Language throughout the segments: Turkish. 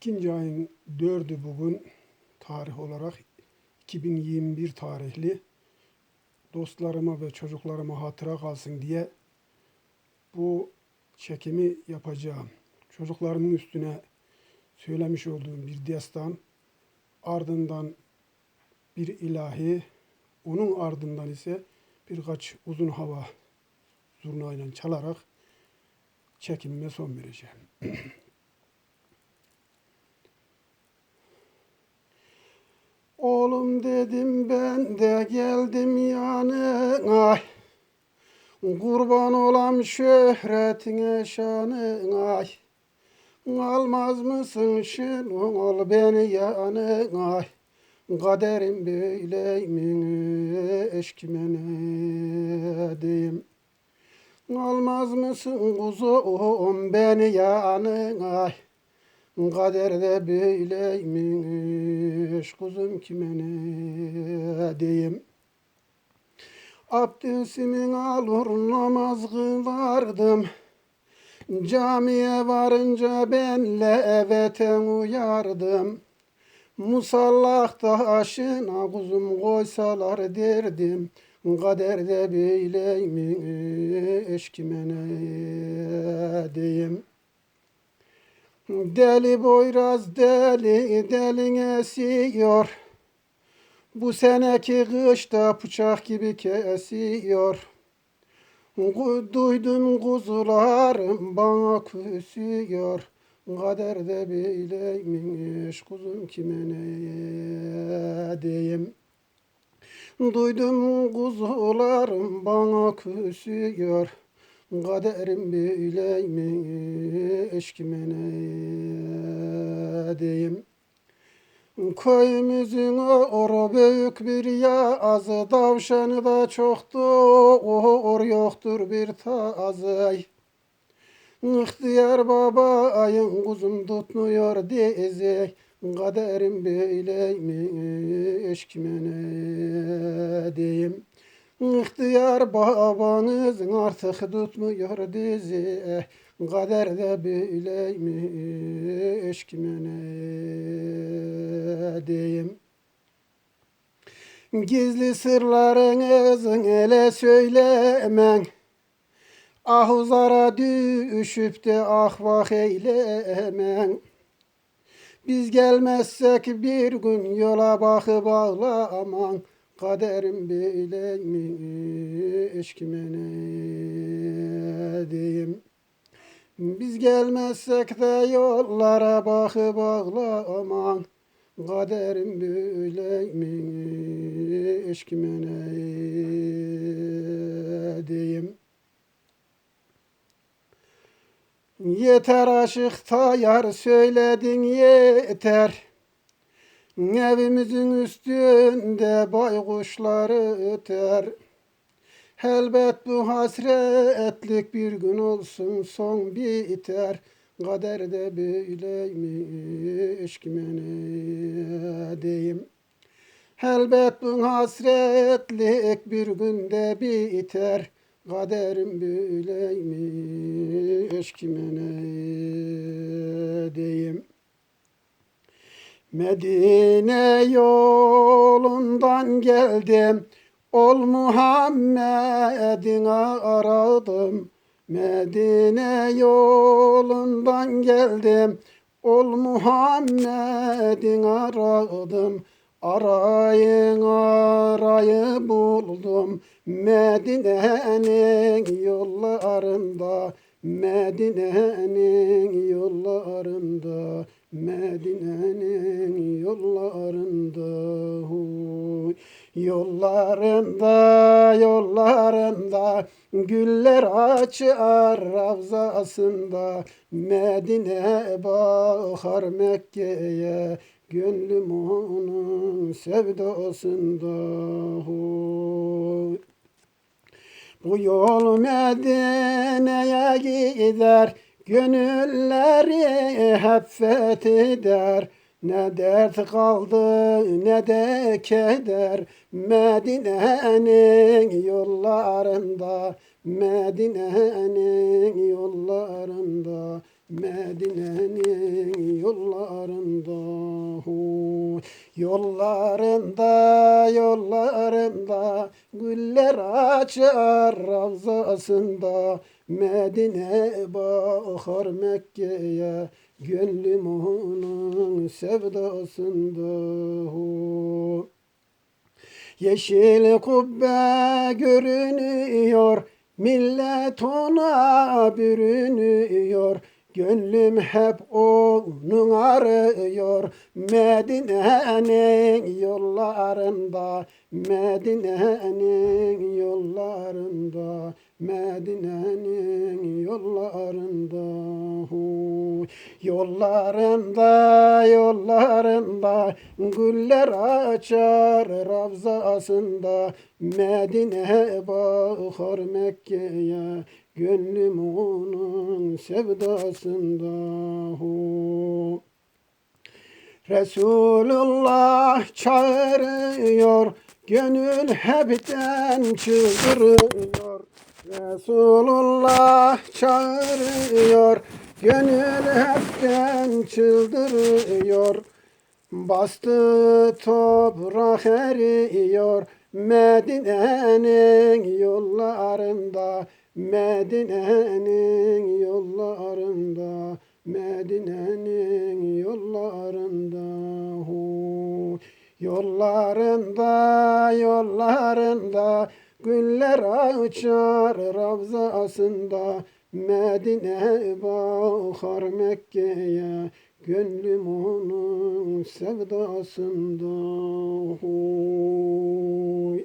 İkinci ayın dördü bugün tarih olarak 2021 tarihli dostlarıma ve çocuklarıma hatıra kalsın diye bu çekimi yapacağım. Çocuklarımın üstüne söylemiş olduğum bir destan, ardından bir ilahi, onun ardından ise birkaç uzun hava zurnayla çalarak çekimime son vereceğim. Oğlum dedim ben de geldim yanına Kurban olam şöhretine şanına Almaz mısın şın ol beni yanına Kaderim böyleymiş kime ne diyeyim? Almaz mısın kuzum beni yanına Kaderde böyleymiş kuzum kime ne diyeyim? Abdestimin alır namaz kılardım. Camiye varınca benle eveten uyardım. Musallah taşına kuzum koysalar derdim. Kaderde böyleymiş kime ne diyeyim Deli boyraz deli delin esiyor. Bu seneki kışta bıçak gibi kesiyor. Duydum kuzularım bana küsüyor. Kaderde böyleymiş kuzum kime ne diyeyim. Duydum kuzularım bana küsüyor. Kaderim böyleymiş kime ne diyeyim. Köyümüzün oru büyük bir yazı, tavşanı da çoktur, yoktur bir tazı. İhtiyar babayın kuzum tutmuyor dizi, kaderim böyleymiş kime ne diyeyim. İhtiyar babanızın artık tutmuyor dizi, kaderde böyleymiş kime ne diyeyim. Gizli sırlarınızın ele söylemen, Ahuzara düşüp de ah vah eylemen. Biz gelmezsek bir gün yola bakıp ağlaman. Kaderim böyleymiş kime ne diyeyim. Biz gelmezsek de yollara bakıp ağlaman. Kaderim böyleymiş kime ne diyeyim. Yeter aşık tayar söyledin yeter. Evimizin üstünde baykuşları öter. Elbet bu hasretlik bir gün olsun son biter. Kaderde böyleymiş kime ne diyeyim. Elbet bu hasretlik bir günde biter. Kaderim böyleymiş kime ne diyeyim. Medine yolundan geldim. Ol Muhammed'in aradım. Medine yolundan geldim. Ol Muhammed'in aradım. Arayın arayı buldum. Medine'nin yollarında. Medine'nin yollarında. Medine'nin yollarında. Yollarında, yollarında güller açar ravzasında Medine bakar Mekke'ye Gönlüm onun sevdasında huy. Bu yol Medine'ye gider Gönülleri hep fetheder Ne dert kaldı ne de keder. Medine'nin yollarında Medine'nin yollarında Medine'nin yollarında hu. Yollarında yollarında güller açar ravzasında Medine bakar Mekke'ye gönlüm onun sevdasında hu. Yeşil kubbe görünüyor, millet ona bürünüyor. Gönlüm hep onun arıyor, Medine'nin yollarında, Medine'nin yollarında, Medine'nin yollarında. Hu. Yollarında, yollarında, güller açar ravzasında, Medine bakar Mekke'ye, gönlüm onun sevdasında. Hu. Resulullah çağırıyor, gönül hepten çıldırıyor. Resulullah çağırıyor, gönül hepten çıldırıyor. Bastı toprak eriyor, Medine'nin yollarında, Medine'nin yollarında, Medine'nin yollarında. Hu. Yollarında, yollarında, güller açar ravzasında, Medine bakar Mekke'ye, gönlüm onun sevdasında. Huy.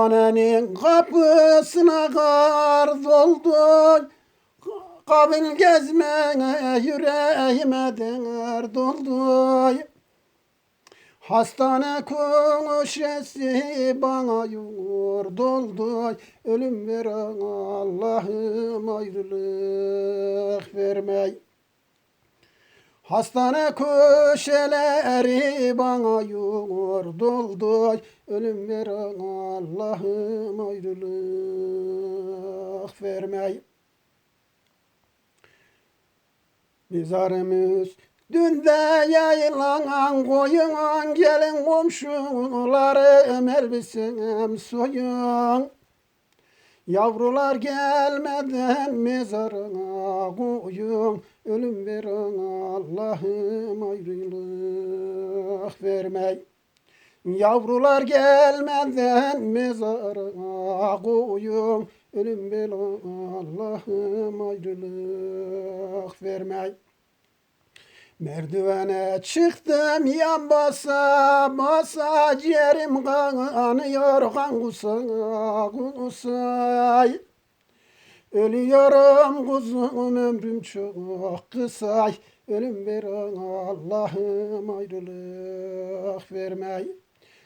Hastanenin kapısına kar doldu. Kabil gezmeye yüreğime dert doldu. Hastane konuşesi bana yur doldu. Ölüm veren Allah'ım ayrılık vermey. Hastane köşeleri bana yur doldu. Ölüm veren Allah'ım ayrılık vermey. Mezarımız dünde yayılan koyun gelin komşularım elbisem soyun. Yavrular gelmeden mezarına koyun Ölüm veren Allah'ım ayrılık vermey. Yavrular gelmeden mezarına koyun Ölüm veren Allah'ım ayrılık vermey Merdivene çıktım yan basa basa ciğerim kanıyor kan kusa kusay. Ölüyorum kuzum ömrüm çok kısa Ölüm veren Allah'ım ayrılık vermey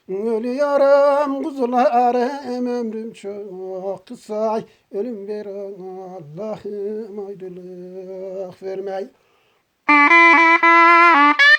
Ölüyorum kuzularım ömrüm çok kısa Ölüm veren Allah'ım ayrılık vermey Ah, ah, ah, ah.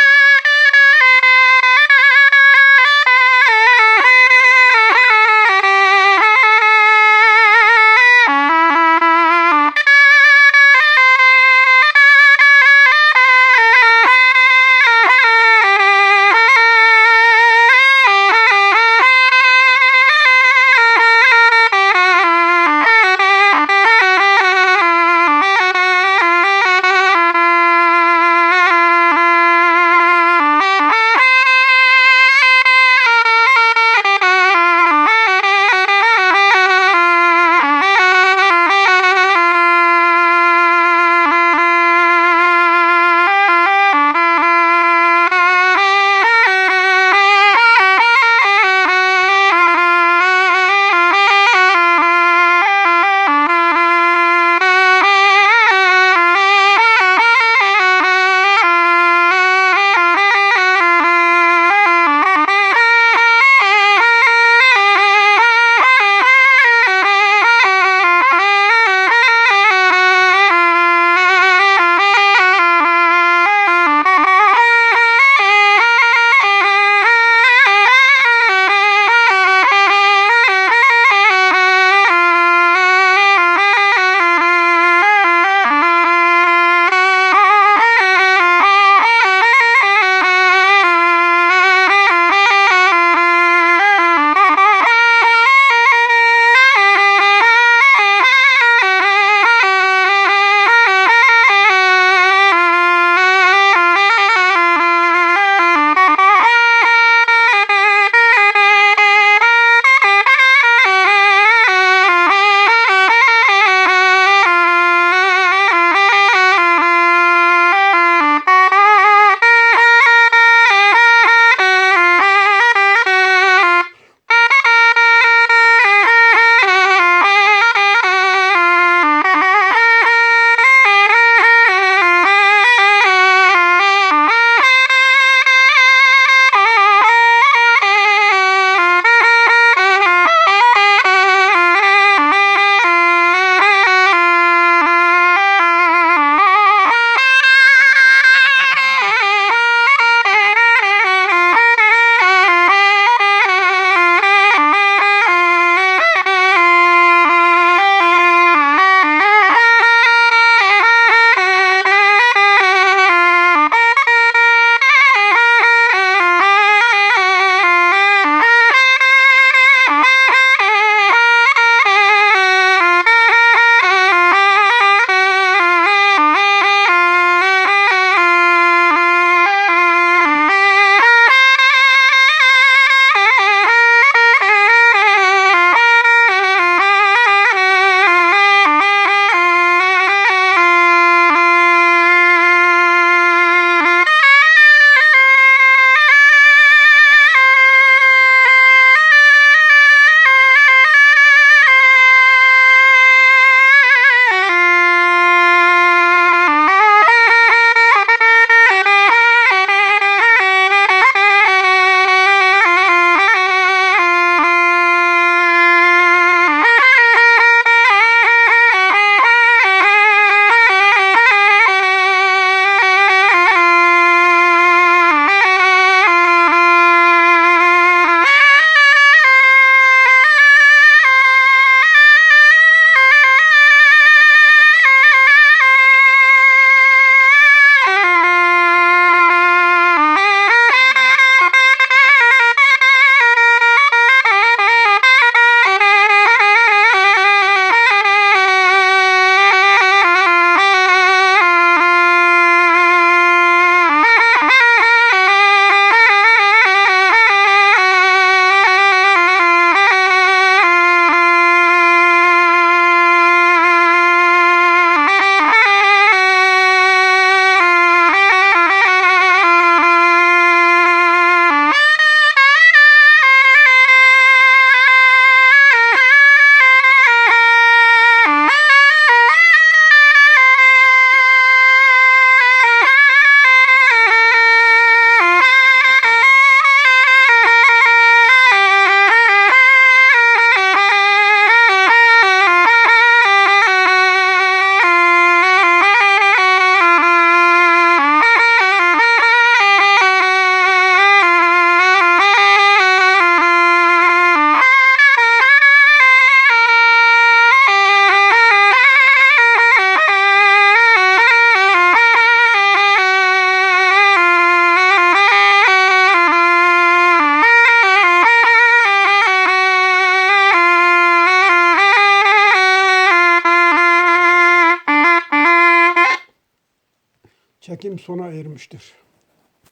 Ölüm sona ermiştir.